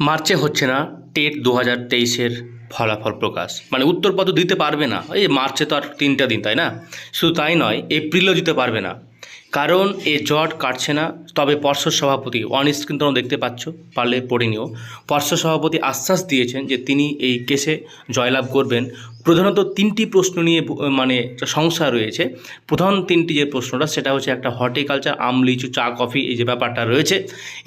মার্চে হচ্ছে না, টেট দু হাজার তেইশের ফলাফল প্রকাশ। মানে উত্তরপত্র দিতে পারবে না। এই মার্চে তো আর তিনটা দিন, তাই না? শুধু তাই নয়, এপ্রিলেও দিতে পারবে না। কারণ এ জট কাটছে না। তবে পর্ষদ সভাপতি অন স্ক্রিন তোমরা দেখতে পাচ্ছ, পারলে পড়ে নিও। পর্ষদ সভাপতি আশ্বাস দিয়েছেন যে তিনি এই কেসে জয়লাভ করবেন। প্রধানত তিনটি প্রশ্ন নিয়ে মানে একটা সংশয় রয়েছে। প্রধান তিনটি যে প্রশ্নটা, সেটা হচ্ছে একটা হর্টিকালচার, আম, লিচু, চা, কফি, এই যে ব্যাপারটা রয়েছে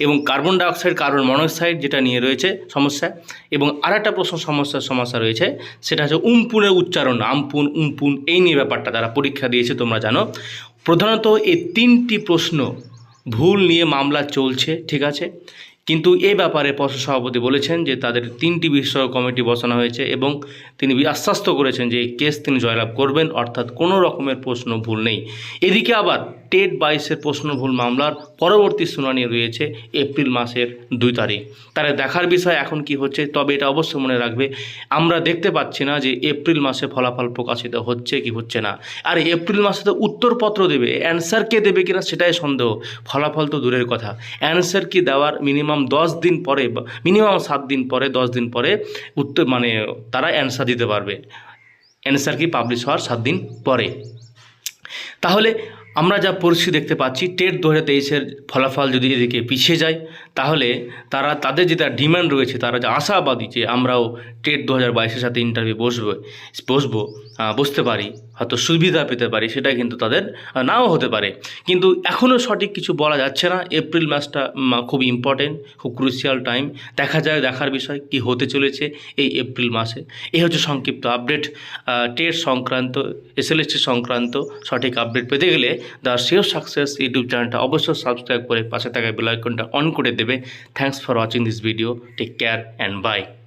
এবং কার্বন ডাইঅক্সাইড, কার্বন মনোক্সাইড যেটা নিয়ে রয়েছে সমস্যা। এবং আরেকটা প্রশ্ন সমস্যার সমস্যা রয়েছে, সেটা হচ্ছে উমপুনের উচ্চারণ, আমপুন, উমপুন, এই নিয়ে ব্যাপারটা তারা পরীক্ষা দিয়েছে, তোমরা জানো। প্রধানত এই তিনটি প্রশ্ন ভুল নিয়ে মামলা চলছে, ঠিক আছে? কিন্তু এ ব্যাপারে পর্ষদ সভাপতি বলেছেন যে তাদের তিনটি বিষয় কমিটি বসানো হয়েছে এবং তিনি আশ্বস্ত করেছেন যে এই কেস তিনি জয়লাভ করবেন, অর্থাৎ কোনো রকমের প্রশ্ন ভুল নেই। এদিকে আবার টেট বাইশের প্রশ্ন ভুল মামলার পরবর্তী শুনানি রয়েছে এপ্রিল মাসের দুই তারিখ। তাহলে দেখার বিষয় এখন কি হচ্ছে, তবে এটা অবশ্যই মনে রাখবে, আমরা দেখতে পাচ্ছি না যে এপ্রিল মাসে ফলাফল প্রকাশিত হচ্ছে কি হচ্ছে না। আর এপ্রিল মাসে তো উত্তরপত্র দেবে, অ্যান্সার কে দেবে কিনা সেটাই সন্দেহ, ফলাফল তো দূরের কথা। অ্যান্সার কি দেওয়ার মিনিমাম দশ দিন পরে মিনিমাম সাত দিন পরে, দশ দিন পরে উত্তর মানে তারা অ্যান্সার দিতে পারবে। অ্যান্সার কি পাবলিশ হওয়ার সাত দিন পরে। তাহলে আমরা যা পরিস্থিতি দেখতে পাচ্ছি, টেট দু হাজার তেইশের ফলাফল যদি এদিকে পিছিয়ে যায়, তাহলে তারা, তাদের যেটা ডিমান্ড রয়েছে, তারা যে আশাবাদী যে আমরাও টেট দু হাজার বাইশের সাথে ইন্টারভিউ বসবো বসবো বসতে পারি, হয়তো সুবিধা পেতে পারি সেটা কিন্তু তাদের নাও হতে পারে। কিন্তু এখনও সঠিক কিছু বলা যাচ্ছে না। এপ্রিল মাসটা খুব ইম্পর্টেন্ট খুব ক্রুশিয়াল টাইম দেখা যায়, দেখার বিষয় কি হতে চলেছে এই এপ্রিল মাসে। এই হচ্ছে সংক্ষিপ্ত আপডেট টেট সংক্রান্ত এসএলএসটি সংক্রান্ত সঠিক আপডেট পেতে গেলে দ্য শিওর সাকসেস ইউটিউব চ্যানেলটা অবশ্যই সাবস্ক্রাইব করে পাশে থাকা বেল আইকনটা অন করে দেবে। Thanks for watching this video take care and bye